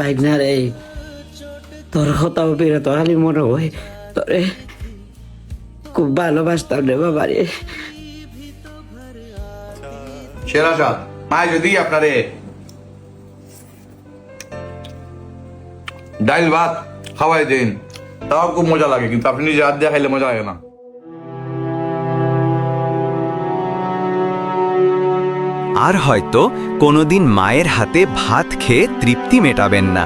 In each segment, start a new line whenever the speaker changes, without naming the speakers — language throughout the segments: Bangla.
বাইক রে তোর কথাও পেরে তো হালি মনে হয় তোরে খুব ভালোবাসতাম রে বাবা রে
যদি আপনারে ডাইল ভাত খাওয়াই দিন তাও খুব মজা লাগে কিন্তু আপনি নিজে হাত দিয়ে খাইলে মজা লাগে না
আর হয়তো কোনোদিন মায়ের হাতে ভাত খেয়ে তৃপ্তি মেটাবেন না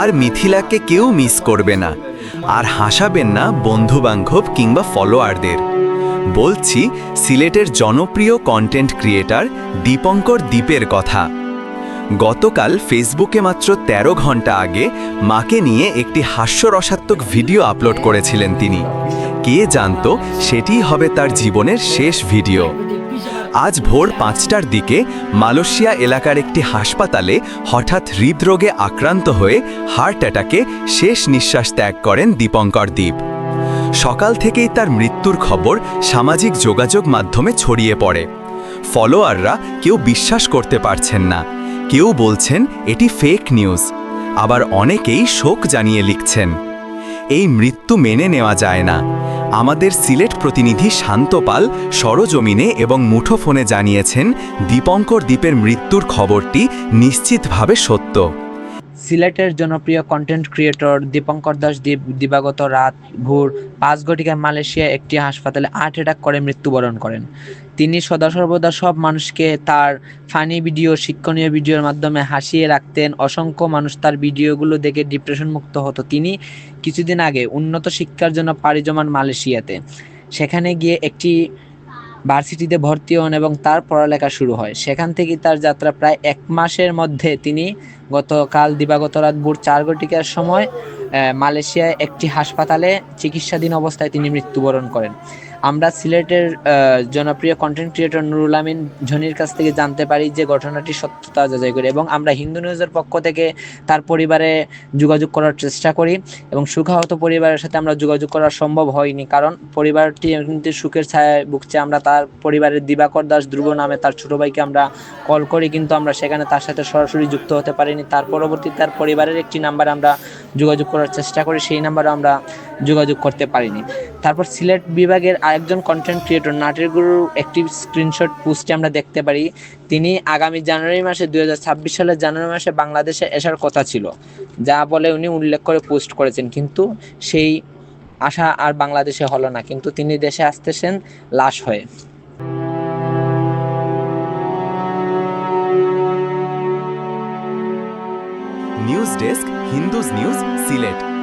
আর মিথিলাকে কেউ মিস করবে না আর হাসাবেন না বান্ধব কিংবা ফলোয়ারদের বলছি সিলেটের জনপ্রিয় কন্টেন্ট ক্রিয়েটার দীপঙ্কর দ্বীপের কথা গতকাল ফেসবুকে মাত্র ১৩ ঘন্টা আগে মাকে নিয়ে একটি হাস্যরসাত্মক ভিডিও আপলোড করেছিলেন তিনি কে জানত সেটি হবে তার জীবনের শেষ ভিডিও আজ ভোর পাঁচটার দিকে মালয়েশিয়া এলাকার একটি হাসপাতালে হঠাৎ হৃদরোগে আক্রান্ত হয়ে হার্ট অ্যাটাকে শেষ নিঃশ্বাস ত্যাগ করেন দীপঙ্কর দ্বীপ সকাল থেকেই তার মৃত্যুর খবর সামাজিক যোগাযোগ মাধ্যমে ছড়িয়ে পড়ে ফলোয়াররা কেউ বিশ্বাস করতে পারছেন না কেউ বলছেন এটি ফেক নিউজ আবার অনেকেই শোক জানিয়ে লিখছেন এই মৃত্যু মেনে নেওয়া যায় না আমাদের সিলেট প্রতিনিধি শান্ত পাল সরজমিনে এবং মুঠোফোনে জানিয়েছেন দীপঙ্কর দ্বীপের মৃত্যুর খবরটি নিশ্চিতভাবে সত্য
সিলেটের জনপ্রিয় কন্টেন্ট ক্রিয়েটর দীপঙ্কর দাস দীপ দিবাগত রাত ভোর পাঁচ ঘটিকায় মালয়েশিয়া একটি হাসপাতালে আট অ্যাটাক করে মৃত্যুবরণ করেন তিনি সদা সর্বদা সব মানুষকে তার ফানি ভিডিও শিক্ষণীয় ভিডিওর মাধ্যমে হাসিয়ে রাখতেন অসংখ্য মানুষ তার ভিডিওগুলো দেখে ডিপ্রেশন মুক্ত হতো তিনি কিছুদিন আগে উন্নত শিক্ষার জন্য পাড়ি জমান মালয়েশিয়াতে সেখানে গিয়ে একটি ভার্সিটিতে ভর্তি হন এবং তার পড়ালেখা শুরু হয় সেখান থেকে তার যাত্রা প্রায় এক মাসের মধ্যে তিনি গতকাল দিবাগত রাত ভোর চার ঘটিকার সময় মালয়েশিয়ায় একটি হাসপাতালে চিকিৎসাধীন অবস্থায় তিনি মৃত্যুবরণ করেন আমরা সিলেটের জনপ্রিয় কন্টেন্ট ক্রিয়েটর নুরুল আমিন ঝনির কাছ থেকে জানতে পারি যে ঘটনাটি সত্যতা যাচাই করি এবং আমরা হিন্দু নিউজের পক্ষ থেকে তার পরিবারে যোগাযোগ করার চেষ্টা করি এবং সুখাহত পরিবারের সাথে আমরা যোগাযোগ করা সম্ভব হয়নি কারণ পরিবারটি কিন্তু সুখের ছায় ভুগছে আমরা তার পরিবারের দিবাকর দাস ধ্রুব নামে তার ছোট ভাইকে আমরা কল করি কিন্তু আমরা সেখানে তার সাথে সরাসরি যুক্ত হতে পারিনি তার পরবর্তী তার পরিবারের একটি নাম্বার আমরা যোগাযোগ করার চেষ্টা করি সেই নাম্বারও আমরা যোগাযোগ করতে পারিনি তারপর সিলেট বিভাগের আরেকজন কন্টেন্ট ক্রিয়েটর নাটের গুরুর একটি স্ক্রিনশট পোস্টে আমরা দেখতে পারি তিনি আগামী জানুয়ারি মাসে দুই সালের জানুয়ারি মাসে বাংলাদেশে আসার কথা ছিল যা বলে উনি উল্লেখ করে পোস্ট করেছেন কিন্তু সেই আশা আর বাংলাদেশে হলো না কিন্তু তিনি দেশে আসতেছেন লাশ হয়ে
নিউজ ডেস্ক হিন্দুজ নিউজ সিলেট